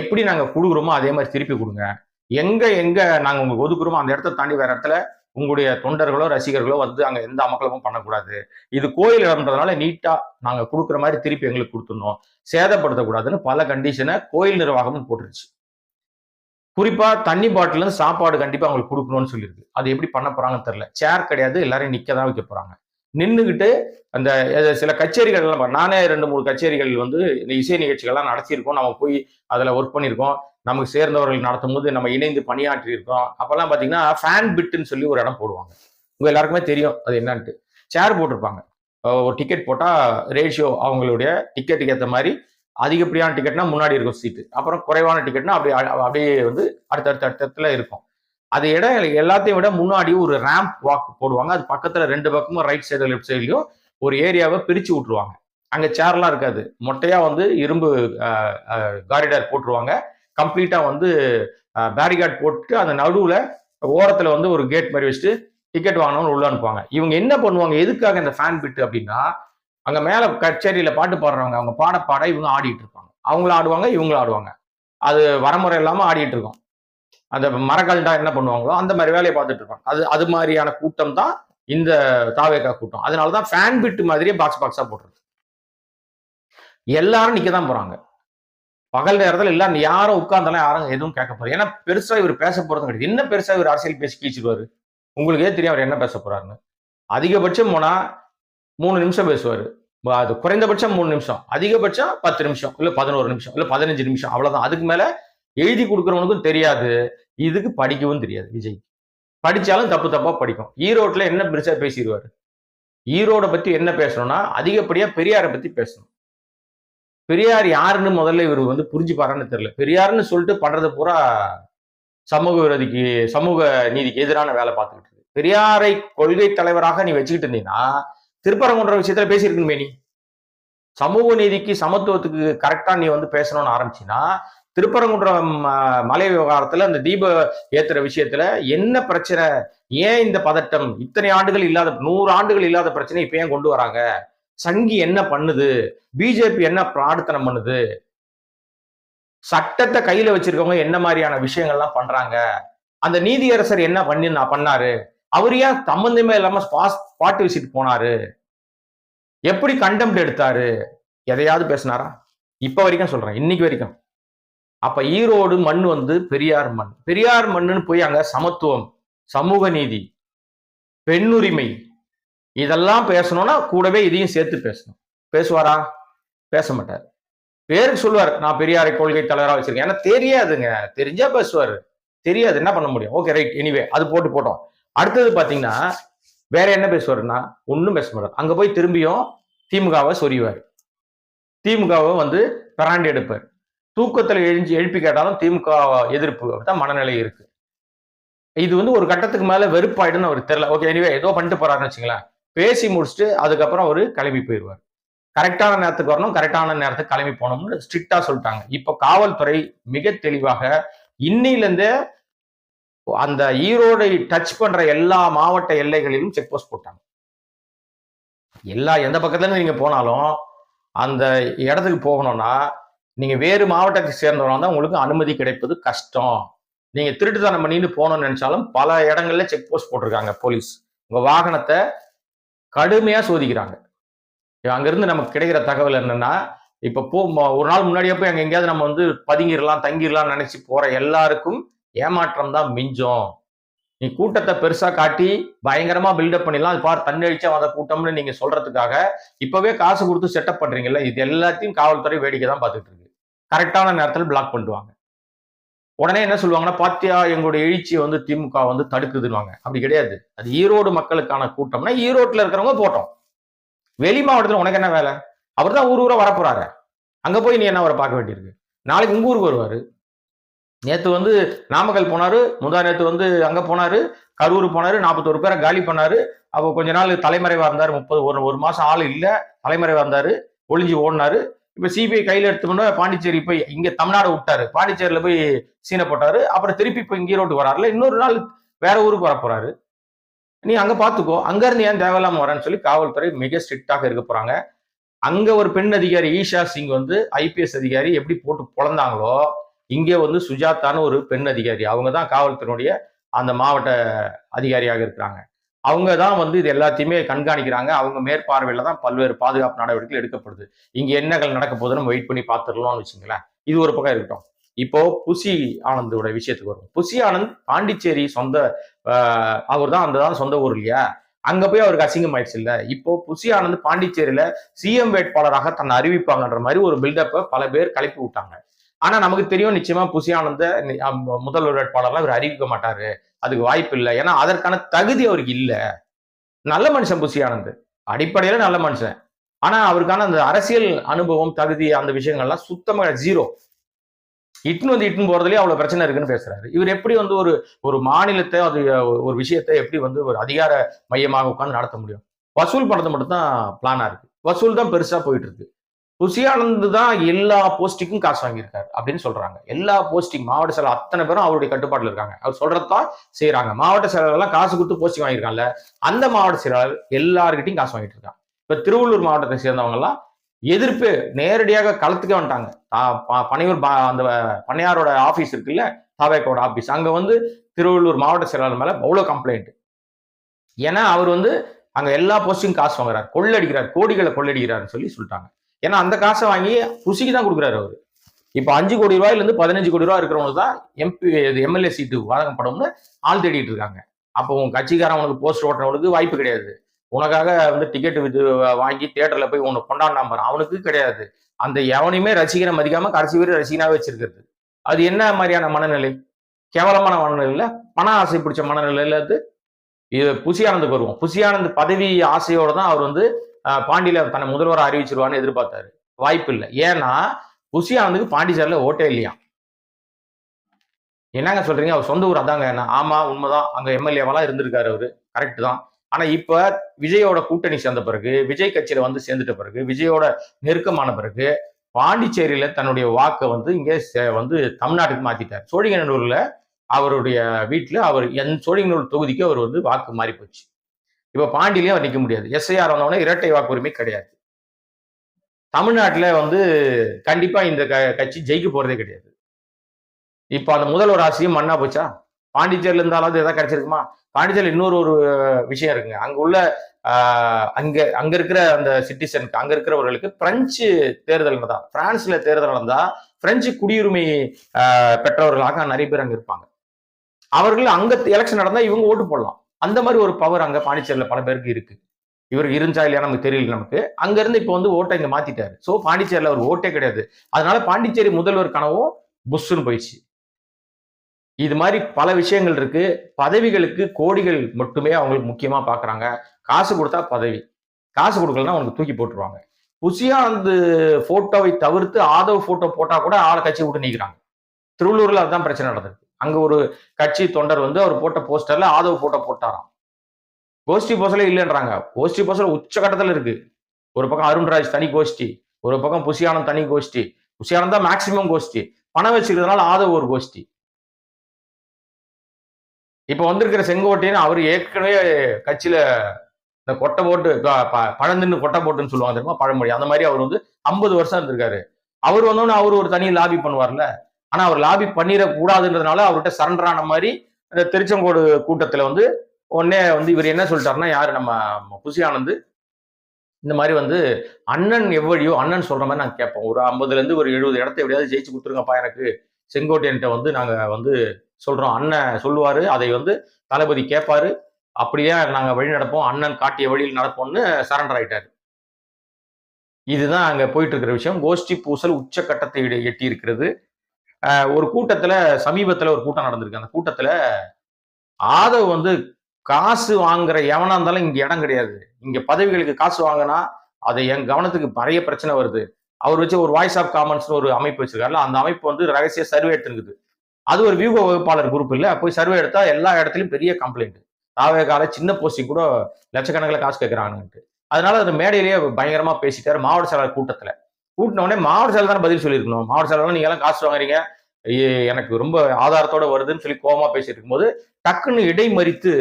எப்படி நாங்கள் கொடுக்குறோமோ அதே மாதிரி திருப்பி கொடுங்க. எங்கே எங்கே நாங்கள் உங்களுக்கு ஒதுக்குறோமோ அந்த இடத்த தாண்டி வேற இடத்துல உங்களுடைய தொண்டர்களோ ரசிகர்களோ வந்து அங்கே எந்த அமக்கலமும் பண்ணக்கூடாது. இது கோயில் இடம்ன்றதுனால நீட்டாக நாங்கள் கொடுக்குற மாதிரி திருப்பி எங்களுக்கு கொடுத்துடணும். சேதப்படுத்தக்கூடாதுன்னு பல கண்டிஷனை கோயில் நிர்வாகமும் போட்டுருச்சு. குறிப்பாக தண்ணி பாட்டிலும் சாப்பாடு கண்டிப்பாக அவங்களுக்கு கொடுக்கணும்னு சொல்லியிருக்கு அது எப்படி பண்ண போகிறாங்கன்னு தெரில சேர் கிடையாது. எல்லாரையும் நிற்க தான் வைக்க போகிறாங்க நின்றுக்கிட்டு அந்த சில கச்சேரிகள் எல்லாம் நானே ரெண்டு மூணு கச்சேரிகள் வந்து இந்த இசை நிகழ்ச்சிகள்லாம் நடத்தியிருக்கோம். நம்ம போய் அதில் ஒர்க் பண்ணியிருக்கோம். நமக்கு சேர்ந்தவர்கள் நடத்தும் போது நம்ம இணைந்து பணியாற்றியிருக்கோம். அப்போல்லாம் பார்த்தீங்கன்னா ஃபேன் பிட்டுன்னு சொல்லி ஒரு இடம் போடுவாங்க. உங்கள் எல்லாருக்குமே தெரியும் அது என்னன்ட்டு. சேர் போட்டிருப்பாங்க. ஒரு டிக்கெட் போட்டால் ரேஷியோ அவங்களுடைய டிக்கெட்டுக்கு ஏற்ற மாதிரி அதிகப்படியான டிக்கெட்னா முன்னாடி இருக்கும் சீட்டு அப்புறம் குறைவான டிக்கெட்னா அப்படியே அப்படியே வந்து அடுத்தடுத்த அடுத்தத்துல இருக்கும். அது இடம் எல்லாத்தையும் விட முன்னாடி ஒரு ரேம்ப் வாக் போடுவாங்க. அது பக்கத்துல ரெண்டு பக்கமும் ரைட் சைடு லெஃப்ட் சைட்லயும் ஒரு ஏரியாவை பிரிச்சு விட்டுருவாங்க. அங்க சேர்லாம் இருக்காது. மொட்டையா வந்து இரும்பு காரிடார் போட்டுருவாங்க. கம்ப்ளீட்டா வந்து பேரிகார்ட் போட்டு அந்த நடுவுல ஓரத்துல வந்து ஒரு கேட் மாதிரி வச்சுட்டு டிக்கெட் வாங்கணும்னு உள்ள அனுப்புவாங்க. இவங்க என்ன பண்ணுவாங்க? எதுக்காக இந்த ஃபேன் பிட்டு அப்படின்னா அங்க மேல கச்சேரியில பாட்டு பாடுறவங்க அவங்க பாட பாட இவங்க ஆடிட்டு இருப்பாங்க. அவங்களும் ஆடுவாங்க இவங்களும் ஆடுவாங்க. அது வரமுறை இல்லாம ஆடிட்டு இருக்கோம். அந்த மரக்கல்டா என்ன பண்ணுவாங்களோ அந்த மாதிரி வேலையை பார்த்துட்டு இருப்பாங்க. அது அது மாதிரியான கூட்டம் தான் இந்த தாவேக்கா கூட்டம். அதனாலதான் ஃபேன் பிட் மாதிரியே பாக்ஸ் பாக்ஸா போட்டுருது எல்லாரும் நிக்க தான் போறாங்க. பகல் நேரத்துல எல்லாம் யாரும் உட்கார்ந்தாலும் யாரும் எதுவும் கேட்க போகிறது ஏன்னா பெருசா இவர் பேச போறதும் கிடையாது. என்ன பெருசா இவர் அரசியல் பேசி கீச்சிடுவாரு? உங்களுக்கே தெரியும் அவர் என்ன பேச போறாருன்னு. அதிகபட்சம் போனால் மூணு நிமிஷம் பேசுவார். அது குறைந்தபட்சம் மூணு நிமிஷம். அதிகபட்சம் பத்து நிமிஷம் இல்லை பதினோரு நிமிஷம் இல்லை பதினஞ்சு நிமிஷம். அவ்வளோதான் அதுக்கு மேலே எழுதி கொடுக்குறவனுக்கும் தெரியாது. இதுக்கு படிக்கவும் தெரியாது விஜய் படிச்சாலும் தப்பு தப்பா படிக்கும். ஈரோட்ல என்ன பெருசா பேசிடுவாரு ஈரோடை பத்தி என்ன பேசணும்னா அதிகப்படியா பெரியாரை பத்தி பேசணும். பெரியார் யாருன்னு முதல்ல இவர் வந்து புரிஞ்சுப்பாரான்னு தெரியல. பெரியாருன்னு சொல்லிட்டு பண்றது பூரா சமூக விரோதிக்கு சமூக நீதிக்கு எதிரான வேலை பார்த்துக்கிட்டு இருக்கு. பெரியாரை கொள்கை தலைவராக நீ வச்சுக்கிட்டு இருந்தீங்கன்னா திருப்பரங்குன்ற விஷயத்துல பேசியிருக்கணுமே நீ. சமூக நீதிக்கு சமத்துவத்துக்கு கரெக்டா நீ வந்து பேசணும்னு ஆரம்பிச்சின்னா திருப்பரங்குன்றம் ம- மலை விவகாரத்துல அந்த தீப ஏத்துற விஷயத்துல என்ன பிரச்சனை? ஏன் இந்த பதட்டம்? இத்தனை ஆண்டுகள் இல்லாத நூறு ஆண்டுகள் இல்லாத பிரச்சனை இப்ப ஏன் கொண்டு வராங்க? சங்கி என்ன பண்ணுது? பிஜேபி என்ன பிரார்த்தனம் பண்ணுது? சட்டத்தை கையில வச்சிருக்கவங்க என்ன மாதிரியான விஷயங்கள்லாம் பண்றாங்க? அந்த நீதியரசர் என்ன பண்ணி நான் பண்ணாரு? அவர் ஏன் சம்பந்தமே இல்லாம ஸ்பாஸ் பாட்டு விசிட் போனாரு? எப்படி கண்டெம்ட் எடுத்தாரு? எதையாவது பேசினாரா? இப்ப வரைக்கும் சொல்றேன் இன்னைக்கு வரைக்கும். அப்ப ஈரோடு மண் வந்து பெரியார் மண். பெரியார் மண்ணுன்னு போய் அங்க சமத்துவம் சமூக நீதி பெண்ணுரிமை இதெல்லாம் பேசணும்னா கூடவே இதையும் சேர்த்து பேசணும். பேசுவாரா? பேச மாட்டார். பேருக்கு சொல்லுவார் நான் பெரியாரை கொள்கை தலைவராக வச்சிருக்கேன். ஏன்னா தெரியாதுங்க. தெரிஞ்சா பேசுவார். தெரியாது என்ன பண்ண முடியும்? ஓகே ரைட் எனிவே அது போட்டு போட்டோம். அடுத்தது பாத்தீங்கன்னா வேற என்ன பேசுவாருன்னா ஒன்றும் பேச மாட்டார். அங்க போய் திரும்பியும் திமுகவை சொறிவார் திமுகவை வந்து பிராண்டி எடுப்பார். தூக்கத்தில் எழுஞ்சி எழுப்பி கேட்டாலும் திமுக எதிர்ப்பு தான் மனநிலை இருக்கு. இது வந்து ஒரு கட்டத்துக்கு மேல வெறுப்பாயிடுன்னு அவருக்கு தெரியல. ஓகே எனிவே ஏதோ பண்ணிட்டு போறாருன்னு வச்சுங்களேன் பேசி முடிச்சுட்டு அதுக்கப்புறம் அவர் கிளம்பி போயிடுவார். கரெக்டான நேரத்துக்கு வரணும் கரெக்டான நேரத்துக்கு கிளம்பி போனோம்னு ஸ்ட்ரிக்டா சொல்லிட்டாங்க. இப்போ காவல்துறை மிக தெளிவாக இன்னிலேருந்தே அந்த ஈரோடை டச் பண்ற எல்லா மாவட்ட எல்லைகளிலும் செக் போஸ்ட் போட்டாங்க. எல்லா எந்த பக்கத்துல நீங்க போனாலும் அந்த இடத்துக்கு போகணும்னா நீங்கள் வேறு மாவட்டத்தை சேர்ந்தவங்க தான் உங்களுக்கு அனுமதி கிடைப்பது கஷ்டம். நீங்கள் திருட்டுத்தனம் பண்ணின்னு போகணும்னு நினச்சாலும் பல இடங்கள்ல செக் போஸ்ட் போட்டிருக்காங்க போலீஸ் உங்க வாகனத்தை கடுமையாக சோதிக்கிறாங்க. அங்கிருந்து நமக்கு கிடைக்கிற தகவல் என்னன்னா இப்போ போ ஒரு நாள் முன்னாடியே போய் அங்க எங்கேயாவது நம்ம வந்து பதுங்கிடலாம் தங்கிடலாம் நினச்சி போற எல்லாருக்கும் ஏமாற்றம் தான் மிஞ்சும். நீ கூட்டத்தை பெருசாக காட்டி பயங்கரமாக பில்டப் பண்ணிடலாம். அது பார் தன்னழிச்சா வந்த கூட்டம்னு நீங்கள் சொல்றதுக்காக இப்போவே காசு கொடுத்து செட்டப் பண்ணுறீங்களே இது எல்லாத்தையும் காவல்துறை வேடிக்கை தான் பார்த்துட்டு இருக்கு. கரெக்டான நேரத்தில் பிளாக் பண்ணிடுவாங்க. உடனே என்ன சொல்லுவாங்கன்னா பாத்தியா எங்களுடைய எழுச்சியை வந்து திமுக வந்து தடுக்குதுவாங்க அப்படி கிடையாது. அது ஈரோடு மக்களுக்கான கூட்டம்னா ஈரோட்டில் இருக்கிறவங்க போட்டோம். வெளி மாவட்டத்தில் உனக்கு என்ன வேலை? அவர் தான் ஊர் ஊரை வரப்போறாரு. அங்கே போய் நீ என்ன அவரை பார்க்க வேண்டியிருக்கு? நாளைக்கு உங்க ஊருக்கு வருவார். நேற்று வந்து நாமக்கல் போனார் முந்தா நேற்று வந்து அங்கே போனார் கரூர் போனார் நாற்பத்தோரு பேரை காலி பண்ணார். அப்போ கொஞ்ச நாள் தலைமறைவாக இருந்தார் முப்பது ஒரு ஒரு மாதம் ஆள் இல்லை தலைமறைவாக இருந்தார் ஒளிஞ்சு ஓடினாரு. இப்ப சிபிஐ கையில எடுத்துக்கொண்டு பாண்டிச்சேரி போய் இங்க தமிழ்நாடு விட்டாரு. பாண்டிச்சேரியில போய் சீனை போட்டாரு. அப்புறம் திருப்பி இப்போ இங்கே ரோட்டு வராருல. இன்னொரு நாள் வேற ஊருக்கு வர போறாரு. நீ அங்க பாத்துக்கோ. அங்க இருந்து ஏன் தேவையில்லாம வரேன்னு சொல்லி காவல்துறை மிக ஸ்ட்ரிக்டாக இருக்க போறாங்க. அங்க ஒரு பெண் அதிகாரி ஈஷா சிங் வந்து ஐபிஎஸ் அதிகாரி எப்படி போட்டு பிறந்தாங்களோ இங்கே வந்து சுஜாதான்னு ஒரு பெண் அதிகாரி. அவங்க தான் காவல்துறையுடைய அந்த மாவட்ட அதிகாரியாக இருக்கிறாங்க. அவங்க தான் வந்து இது எல்லாத்தையுமே கண்காணிக்கிறாங்க. அவங்க மேற்பார்வையில தான் பல்வேறு பாதுகாப்பு நடவடிக்கைகள் எடுக்கப்படுது. இங்க என்னகள் நடக்க போகுதுன்னு நம்ம வெயிட் பண்ணி பார்த்துடலாம்னு வச்சுங்களேன் இது ஒரு பக்கம் இருக்கட்டும். இப்போ புசி ஆனந்தோட விஷயத்துக்கு வரும் புசி ஆனந்த் பாண்டிச்சேரி சொந்த அவர் தான் அந்த தான் சொந்த ஊர் இல்லையா? அங்க போய் அவருக்கு அசிங்கம் ஆயிடுச்சு இல்ல? இப்போ புசி ஆனந்த் பாண்டிச்சேரியில சிஎம் வேட்பாளராக தன்னை அறிவிப்பாங்கன்ற மாதிரி ஒரு பில்டப்பை பல பேர் கலப்பி விட்டாங்க. ஆனா நமக்கு தெரியும் நிச்சயமா புசியானந்த முதல் முதல்வர் வேட்பாளர்லாம் இவர் அறிவிக்க மாட்டாரு. அதுக்கு வாய்ப்பு இல்லை. ஏன்னா அதற்கான தகுதி அவருக்கு இல்ல. நல்ல மனுஷன் புசியானந்த் அடிப்படையில நல்ல மனுஷன். ஆனா அவருக்கான அந்த அரசியல் அனுபவம் தகுதி அந்த விஷயங்கள்லாம் சுத்தமாக ஜீரோ இட்டுன்னு வந்து இட்டுன்னு போறதுலயே அவ்வளவு பிரச்சனை இருக்குன்னு பேசுறாரு. இவர் எப்படி வந்து ஒரு ஒரு மாநிலத்தை அது ஒரு விஷயத்தை எப்படி வந்து ஒரு அதிகார மையமாக உட்கார்ந்து நடத்த முடியும்? வசூல் பண்ணது மட்டும் தான் பிளானா இருக்கு. வசூல் தான் பெருசா போயிட்டு இருக்கு. குசியானந்து தான் எல்லா போஸ்டிக்கும் காசு வாங்கியிருக்காரு அப்படின்னு சொல்றாங்க. எல்லா போஸ்டிங் மாவட்ட செயலர் அத்தனை பேரும் அவருடைய கட்டுப்பாட்டில் இருக்காங்க. அவர் சொல்றதுதான் செய்யறாங்க மாவட்ட செயலர் காசு கொடுத்து போஸ்டிங் வாங்கியிருக்காங்கல்ல அந்த மாவட்ட செயலாளர் எல்லார்கிட்டையும் காசு வாங்கிட்டு இருக்காங்க. இப்ப திருவள்ளூர் மாவட்டத்தை சேர்ந்தவங்க எல்லாம் எதிர்ப்பு நேரடியாக களத்துக்கே வந்துட்டாங்க. ப- பனையூர் பா- அந்த பண்ணையாரோட ஆபீஸ் இருக்குல்ல தாவேக்கோட ஆபீஸ் அங்க வந்து திருவள்ளூர் மாவட்ட செயலாளர் மேல அவ்வளவு கம்ப்ளைண்ட் ஏன்னா அவர் வந்து அங்க எல்லா போஸ்டிங் காசு வாங்குறாரு. கொள்ளடிக்கிறார். கோடிகளை கொள்ளடிக்கிறாருன்னு சொல்லி சொல்லிட்டாங்க. ஏன்னா அந்த காசை வாங்கி ருசிக்கு தான் கொடுக்குறாரு அவரு. இப்போ அஞ்சு கோடி ரூபாயிலேருந்து பதினஞ்சு கோடி ரூபாய் இருக்கிறவங்க தான் எம்பி எம்எல்ஏ சீட்டு வழங்கப்படும்னு ஆள் தேடிட்டு இருக்காங்க. அப்போ உன் கட்சிக்காரன் உனக்கு போஸ்ட் ஓட்டுறவனுக்கு வாய்ப்பு கிடையாது. உனக்காக வந்து டிக்கெட் வித்து வாங்கி தேட்டரில் போய் உன்னை கொண்டாடினாம அவனுக்கு கிடையாது. அந்த எவனையுமே ரசிகனை மதிக்காமல் கடைசி வரை ரசிகனாகவே வச்சிருக்கிறது. அது என்ன மாதிரியான மனநிலை? கேவலமான மனநிலையில் பண ஆசை பிடிச்ச மனநிலையில இது புசியானந்துக்கு வருவோம். புசியானந்த் பதவி ஆசையோட தான் அவர் வந்து பாண்டியில தன்னை முதல்வர் அறிவிச்சிருவான்னு எதிர்பார்த்தாரு. வாய்ப்பு இல்லை ஏன்னா புசியானந்துக்கு பாண்டிச்சேரியில் ஓட்டே இல்லையா? என்னங்க சொல்றீங்க? அவர் சொந்த ஊர் அதாங்க. என்ன ஆமா உண்மைதான். அங்க எம்எல்ஏவெல்லாம் இருந்திருக்காரு அவரு. கரெக்ட் தான். ஆனா இப்ப விஜயோட கூட்டணி சேர்ந்த பிறகு விஜய் கட்சியில வந்து சேர்ந்துட்ட பிறகு விஜயோட நெருக்கமான பிறகு பாண்டிச்சேரியில தன்னுடைய வாக்கை வந்து இங்கே சே- வந்து தமிழ்நாட்டுக்கு மாத்திட்டார். சோழிங்கநல்லூர்ல அவருடைய வீட்டுல அவர் என் சோழிங்கநல்லூர் தொகுதிக்கு அவர் வந்து வாக்கு மாறி போச்சு இப்போ பாண்டிலையும் அவர் நிற்க முடியாது. எஸ்ஐஆர் வந்தவொடனே இரட்டை வாக்குரிமை கிடையாது. தமிழ்நாட்டில் வந்து கண்டிப்பாக இந்த க- கட்சி ஜெயிக்க போகிறதே கிடையாது. இப்போ அந்த முதல்வர் ஆசையும் மண்ணா போச்சா? பாண்டிச்சேரியில் இருந்தாலும் எதாவது கிடைச்சிருக்குமா? பாண்டிச்சேரியில் இன்னொரு ஒரு விஷயம் இருக்குங்க. அங்கே உள்ள அங்கே அங்கே இருக்கிற அந்த சிட்டிசனுக்கு அங்கே இருக்கிறவர்களுக்கு பிரெஞ்சு தேர்தல் நடந்தா ஃப்ரான்ஸில் தேர்தல் நடந்தால் பிரெஞ்சு குடியுரிமை பெற்றவர்களாக நிறைய பேர் அங்கே இருப்பாங்க. அவர்கள் அங்கே எலெக்ஷன் நடந்தால் இவங்க ஓட்டு போடலாம். அந்த மாதிரி ஒரு பவர் அங்க பாண்டிச்சேரியில பல பேருக்கு இருக்கு. இவருக்கு இருந்தா இல்லையா நமக்கு தெரியல நமக்கு. அங்க இருந்து இப்போ வந்து ஓட்டை இங்க மாத்திட்டாரு. சோ பாண்டிச்சேரியில ஒரு ஓட்டே கிடையாது. அதனால பாண்டிச்சேரி முதல்வர் கனவும் புஷ்ஷுன்னு போயிடுச்சு. இது மாதிரி பல விஷயங்கள் இருக்கு. பதவிகளுக்கு கோடிகள் மட்டுமே அவங்களுக்கு முக்கியமா பாக்குறாங்க. காசு கொடுத்தா பதவி. காசு கொடுக்கலன்னா அவனுக்கு தூக்கி போட்டுருவாங்க. புசியானந்து போட்டோவை தவிர்த்து ஆதவ் போட்டோ போட்டா கூட ஆளை கட்சி விட்டு நீக்கிறாங்க. திருவள்ளூர்ல அதுதான் பிரச்சனை நடந்திருக்கு. அங்க ஒரு கட்சி தொண்டர் வந்து அவர் போட்ட போஸ்டர்ல ஆதவ் போட்டோ போட்டாராம். கோஷ்டி போஸ்டர்ல இல்லைன்றாங்க. கோஷ்டி போஸ்டர் உச்சகட்டத்துல இருக்கு. ஒரு பக்கம் அருண்ராஜ் தனி கோஷ்டி ஒரு பக்கம் புசியானம் தனி கோஷ்டி. புசியானம் தான் மேக்சிமம் கோஷ்டி. பணம் வச்சுக்கிறதுனால ஆதவ் ஒரு கோஷ்டி. இப்ப வந்திருக்கிற செங்கோட்டையன் அவர் ஏற்கனவே கட்சியில இந்த கொட்டை போட்டு ப- ப- கொட்டை போட்டுன்னு சொல்லுவாங்க தெரியுமா? பழமொழி. அந்த மாதிரி அவர் வந்து ஐம்பது வருஷம் இருந்திருக்காரு. அவர் வந்தோன்னு அவர் ஒரு தனி லாபி பண்ணுவார்ல. ஆனா அவர் லாபி பண்ணிடக்கூடாதுன்றதுனால அவர்கிட்ட சரண்டர் ஆன மாதிரி இந்த திருச்செங்கோடு கூட்டத்துல வந்து உடனே வந்து இவர் என்ன சொல்லிட்டாருன்னா யாரு நம்ம புசி ஆனந்து? இந்த மாதிரி வந்து அண்ணன் எவ்வளியோ அண்ணன் சொல்ற மாதிரி நாங்கள் கேட்போம். ஒரு ஐம்பதுல இருந்து ஒரு எழுபது இடத்த எப்படியாவது ஜெயிச்சு கொடுத்துருங்கப்பா எனக்கு செங்கோட்டையன்ட்ட வந்து நாங்க வந்து சொல்றோம். அண்ணன் சொல்லுவாரு அதை வந்து தளபதி கேட்பாரு. அப்படியே நாங்க வழி நடப்போம். அண்ணன் காட்டிய வழியில் நடப்போம்னு சரண்டர் ஆயிட்டாரு. இதுதான் அங்க போயிட்டு இருக்கிற விஷயம். கோஷ்டி பூசல் உச்சக்கட்டத்தை எட்டி- இருக்கிறது ஒரு கூட்டத்துல சமீபத்துல ஒரு கூட்டம் நடந்திருக்கு. அந்த கூட்டத்துல ஆதவ் வந்து காசு வாங்குற எவனா இருந்தாலும் இங்க இடம் கிடையாது. இங்க பதவிகளுக்கு காசு வாங்கினா அதை என் கவனத்துக்கு நிறைய பிரச்சனை வருது. அவர் வச்சு ஒரு வாய்ஸ் ஆஃப் காமன்ஸ்னு ஒரு அமைப்பு வச்சிருக்காருல அந்த அமைப்பு வந்து ரகசிய சர்வே எடுத்துருக்குது. அது ஒரு வியூக வகுப்பாளர் குரூப் இல்லை. போய் சர்வே எடுத்தா எல்லா இடத்துலையும் பெரிய கம்ப்ளைண்ட் தாவே கால சின்ன போசி கூட லட்சக்கணக்கில் காசு கேட்கறாங்கன்ட்டு அதனால அந்த மேடையிலேயே பயங்கரமா பேசிட்டாரு மாவட்ட செயலாளர் கூட்டத்துல. கூட்டினோடனே மாவட்ட செயலர் தானே பதில் சொல்லியிருக்கணும். மாவட்ட செயலர் நீங்க எல்லாம் காசு வாங்குறீங்க. எனக்கு ரொம்ப ஆதாரத்தோட வருதுன்னு சொல்லி கோமா பேசிட்டு இருக்கும்போது டக்குன்னு இடைமறித்து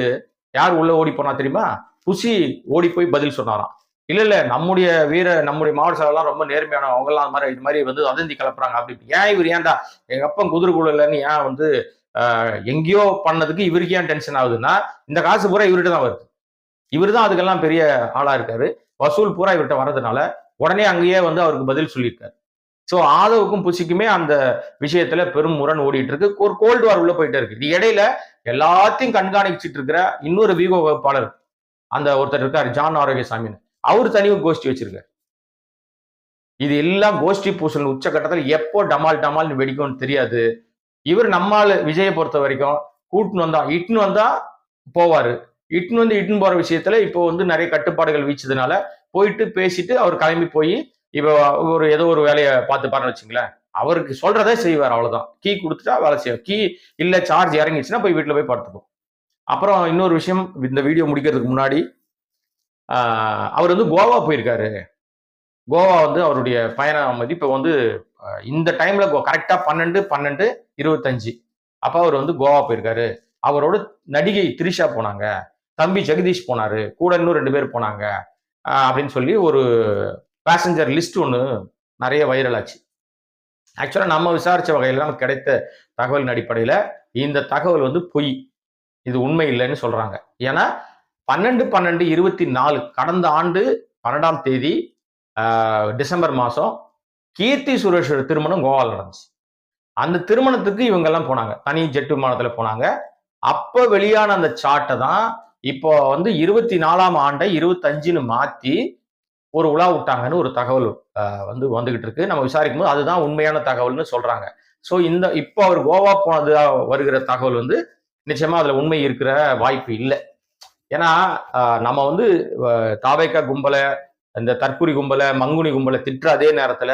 யார் உள்ள ஓடி போனா தெரியுமா? புசி ஓடி போய் பதில் சொன்னாராம். இல்ல இல்ல நம்முடைய வீர நம்முடைய மாவட்ட செயலாம் ரொம்ப நேர்மையான அவங்க அது மாதிரி இது மாதிரி வந்து வதந்தி கலப்புறாங்க அப்படி ஏன் இவர் ஏன்டா? எங்க அப்பன் இல்லைன்னு ஏன் வந்து எங்கேயோ பண்ணதுக்கு இவருக்கு ஏன் டென்ஷன் ஆகுதுன்னா இந்த காசு பூரா இவர்கிட்ட தான் வருது. இவர் தான் அதுக்கெல்லாம் பெரிய ஆளா இருக்காரு. வசூல் பூரா இவர்கிட்ட வர்றதுனால உடனே அங்கேயே வந்து அவருக்கு பதில் சொல்லியிருக்காரு. ஸோ ஆதவுக்கும் புசிக்குமே அந்த விஷயத்துல பெரும் முரண் ஓடிட்டு இருக்கு ஒரு கோல்டு வார் உள்ள போயிட்டே இருக்கு இது இடையில எல்லாத்தையும் கண்காணிச்சிட்டு இருக்கிற இன்னொரு விவோ வகுப்பாளர் அந்த ஒருத்தர் இருக்காரு ஜான் ஆரோக்கியசாமின்னு. அவர் தனி ஒரு கோஷ்டி வச்சிருக்காரு. இது எல்லாம் கோஷ்டி பூசல் உச்சகட்டத்தில் எப்போ டமால் டமால்னு வெடிக்கும்னு தெரியாது. இவர் நம்மால் விஜயை பொறுத்த வரைக்கும் கூட்டுன்னு வந்தா இட்டுன்னு வந்தா போவாரு. இட்டுன்னு வந்து இட்டுன்னு போற விஷயத்துல இப்போ வந்து நிறைய கட்டுப்பாடுகள் வீச்சதுனால போயிட்டு பேசிட்டு அவர் கிளம்பி போய் இப்போ ஒரு ஏதோ ஒரு வேலையை பார்த்து பாருன்னு வச்சுங்களேன். அவருக்கு சொல்றதே செய்வார் அவ்வளவுதான். கீ கொடுத்துட்டா வேலை செய்வார். கீ இல்ல சார்ஜ் இறங்கிச்சுன்னா போய் வீட்டில் போய் படுத்துக்கும் அப்புறம் இன்னொரு விஷயம் இந்த வீடியோ முடிக்கிறதுக்கு முன்னாடி அவர் வந்து கோவா போயிருக்காரு. கோவா வந்து அவருடைய பயண மதிப்பு வந்து இந்த டைம்ல கரெக்டா பன்னெண்டு பன்னெண்டு இருபத்தஞ்சு. அப்போ அவர் வந்து கோவா போயிருக்காரு. அவரோட நடிகை த்ரிஷா போனாங்க. தம்பி ஜெகதீஷ் போனாரு. கூட இன்னும் ரெண்டு பேர் போனாங்க. அப்படின்னு சொல்லி ஒரு பேசஞ்சர் லிஸ்ட் ஒன்று நிறைய வைரல் ஆச்சு. ஆக்சுவலாக நம்ம விசாரித்த வகையில் நமக்கு கிடைத்த தகவலின் அடிப்படையில் இந்த தகவல் வந்து பொய். இது உண்மை இல்லைன்னு சொல்கிறாங்க ஏன்னா பன்னெண்டு பன்னெண்டு இருபத்தி நாலு கடந்த ஆண்டு பன்னெண்டாம் தேதி டிசம்பர் மாதம் கீர்த்தி சுரேஷோட திருமணம் கோவாவில் நடந்துச்சு. அந்த திருமணத்துக்கு இவங்கெல்லாம் போனாங்க. தனி ஜெட் விமானத்தில் போனாங்க. அப்போ வெளியான அந்த சாட்டை தான் இப்போ வந்து இருபத்தி நாலாம் ஆண்டை இருபத்தஞ்சுன்னு மாற்றி ஒரு உலா விட்டாங்கன்னு ஒரு தகவல் வந்து வந்துகிட்டு இருக்கு. நம்ம விசாரிக்கும் போது அதுதான் உண்மையான தகவல்னு சொல்றாங்க. ஸோ இந்த இப்போ அவர் கோவா போனது வருகிற தகவல் வந்து நிச்சயமா அதுல உண்மை இருக்கிற வாய்ப்பு இல்லை. ஏன்னா நம்ம வந்து ஆஹ், தாவேக்கா கும்பலை இந்த தற்குறி கும்பலை மங்குனி கும்பலை திட்டுற அதே நேரத்துல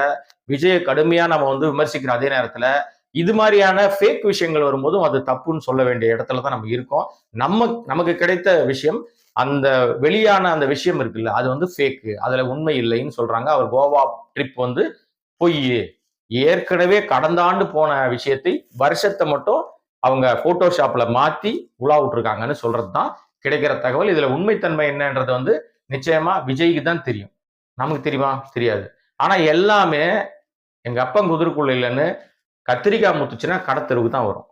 விஜயை கடுமையா நம்ம வந்து விமர்சிக்கிற அதே நேரத்துல இது மாதிரியான ஃபேக் விஷயங்கள் வரும்போதும் அது தப்புன்னு சொல்ல வேண்டிய இடத்துல தான் நம்ம இருக்கோம். நம்ம நமக்கு கிடைத்த விஷயம் அந்த வெளியான அந்த விஷயம் இருக்குல்ல அது வந்து ஃபேக்கு அதுல உண்மை இல்லைன்னு சொல்றாங்க. அவர் கோவா ட்ரிப் வந்து பொய். ஏற்கனவே கடந்த ஆண்டு போன விஷயத்தை வருஷத்தை மட்டும் அவங்க போட்டோஷாப்ல மாத்தி உலா விட்டுருக்காங்கன்னு சொல்றது தான் கிடைக்கிற தகவல். இதுல உண்மைத்தன்மை என்னன்றது வந்து நிச்சயமா விஜய்க்கு தான் தெரியும். நமக்கு தெரியுமா? தெரியாது. ஆனா எல்லாமே எங்க அப்பன் குதிரைக்குள்ள இல்லைன்னு கத்திரிக்காய் முத்துச்சுன்னா கடத்தெருவுக்கு தான் வரும்.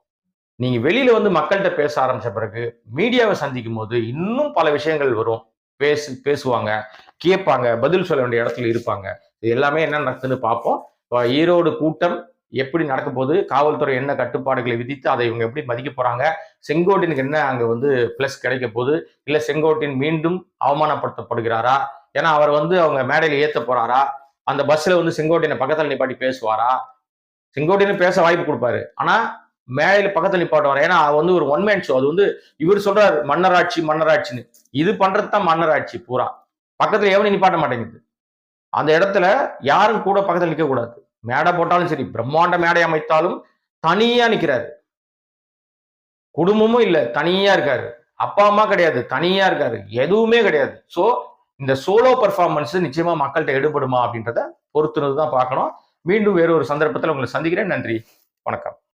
நீங்கள் வெளியில் வந்து மக்கள்கிட்ட பேச ஆரம்பிச்ச பிறகு மீடியாவை சந்திக்கும் போது இன்னும் பல விஷயங்கள் வரும். பேசு பேசுவாங்க கேட்பாங்க பதில் சொல்ல வேண்டிய இடத்துல இருப்பாங்க. இது எல்லாமே என்ன நடக்குதுன்னு பார்ப்போம். ஈரோடு கூட்டம் எப்படி நடக்க போகுது காவல்துறை என்ன கட்டுப்பாடுகளை விதித்து அதை இவங்க எப்படி மதிக்க போறாங்க செங்கோட்டினுக்கு என்ன அங்க வந்து பிளஸ் கிடைக்க போகுது இல்ல செங்கோட்டின் மீண்டும் அவமானப்படுத்தப்படுகிறாரா? ஏன்னா அவர் வந்து அவங்க மேடையில் ஏற்ற போறாரா? அந்த பஸ்ல வந்து செங்கோட்டினை பக்கத்தில் நிப்பாட்டி பேசுவாரா? செங்கோட்டின்னு பேச வாய்ப்பு கொடுப்பாரு. ஆனா மேடையில பக்கத்துல நிப்பாட்டுவார். ஏன்னா அது வந்து ஒரு ஒன் மேன் ஷோ அது வந்து இவர் சொல்றாரு மன்னராட்சி மன்னராட்சின்னு. இது பண்றது தான் மன்னராட்சி பூரா. பக்கத்துல எவனையும் நிப்பாட்ட மாட்டேங்குது. அந்த இடத்துல யாரும் கூட பக்கத்துல நிக்க கூடாது. மேடை போட்டாலும் சரி பிரம்மாண்ட மேடை அமைத்தாலும் தனியா நிக்கிறாரு. குடும்பமும் இல்ல தனியா இருக்காரு. அப்பா அம்மா கிடையாது தனியா இருக்காரு. எதுவுமே கிடையாது. சோ இந்த சோலோ பர்ஃபார்மன்ஸ் நிச்சயமா மக்கள்கிட்ட எடுபடுமா அப்படின்றத பொறுத்துனது தான் பார்க்கணும். மீண்டும் வேறு ஒரு சந்தர்ப்பத்தில் உங்களை சந்திக்கிறேன். நன்றி. வணக்கம்.